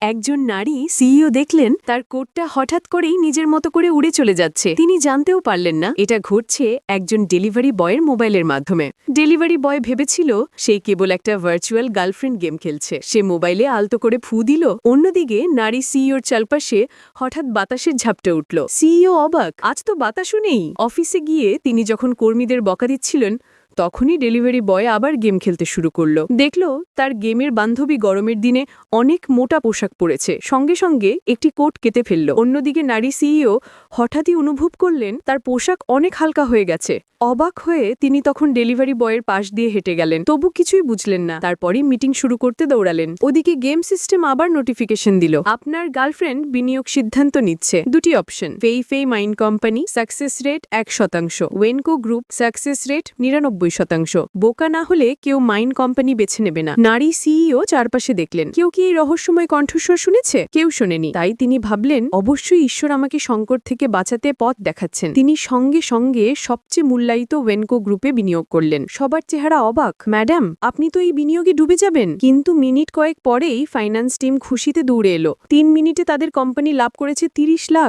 একজন নারী সিইও দেখলেন, তার কোটটা হঠাৎ করেই নিজের মতো করে উড়ে চলে যাচ্ছে। তিনি জানতেও পারলেন না, এটা ঘটছে একজন ডেলিভারি বয়ের মোবাইলের মাধ্যমে। ডেলিভারি বয় ভেবেছিল, সে কেবল একটা ভার্চুয়াল গার্লফ্রেন্ড গেম খেলছে। সে মোবাইলে আলতো করে ফু দিল, অন্যদিকে নারী সিইওর চারপাশে হঠাৎ বাতাসের ঝাপটে উঠল। সিইও অবাক, আজ তো বাতাসও নেই। অফিসে গিয়ে তিনি যখন কর্মীদের বকা দিচ্ছিলেন তখনই ডেলিভারি বয় আবার গেম খেলতে শুরু করল। দেখল তার গেমের বান্ধবী গরমের দিনে অনেক মোটা পোশাক পরেছে। সঙ্গে সঙ্গে একটি কোট কেটে ফেলল। অন্যদিকে নারী সিইও হঠাৎই অনুভব করলেন তার পোশাক অনেক হালকা হয়ে গেছে। অবাক হয়ে তিনি তখন ডেলিভারি বয়ের পাশ দিয়ে হেঁটে গেলেন। তবু কিছুই বুঝলেন না। তারপরই মিটিং শুরু করতে দৌড়ালেন। ওদিকে গেম সিস্টেম আবার নোটিফিকেশন দিল। আপনার গার্লফ্রেন্ড বিনিয়োগ সিদ্ধান্ত নিচ্ছে। দুটি অপশন। ফেই ফেই মাইন কোম্পানি, সাকসেস রেট এক শতাংশ। ওয়েনকো গ্রুপ, সাকসেস রেট নিরানব্বই শতাংশ। বোকা না হলে কেউ মাইন কোম্পানি বেছে নেবে না। নারী সিইও চারপাশে দেখলেন। কেউ কি এই রহস্যময় কণ্ঠস্বর শুনেছে? কেউ শোনেনি। তাই তিনি ভাবলেন, অবশ্যই ঈশ্বর আমাকে সংকট থেকে বাঁচাতে পথ দেখাচ্ছেন। তিনি সঙ্গে সঙ্গে সবচেয়ে মূল্যায়িত ওয়েনকো গ্রুপে বিনিয়োগ করলেন। সবার চেহারা অবাক, ম্যাডাম, আপনি তো এই বিনিয়োগে ডুবে যাবেন। কিন্তু মিনিট কয়েক পরেই ফাইন্যান্স টিম খুশিতে দৌড়ে এলো। তিন মিনিটে তাদের কোম্পানি লাভ করেছে তিরিশ লাখ।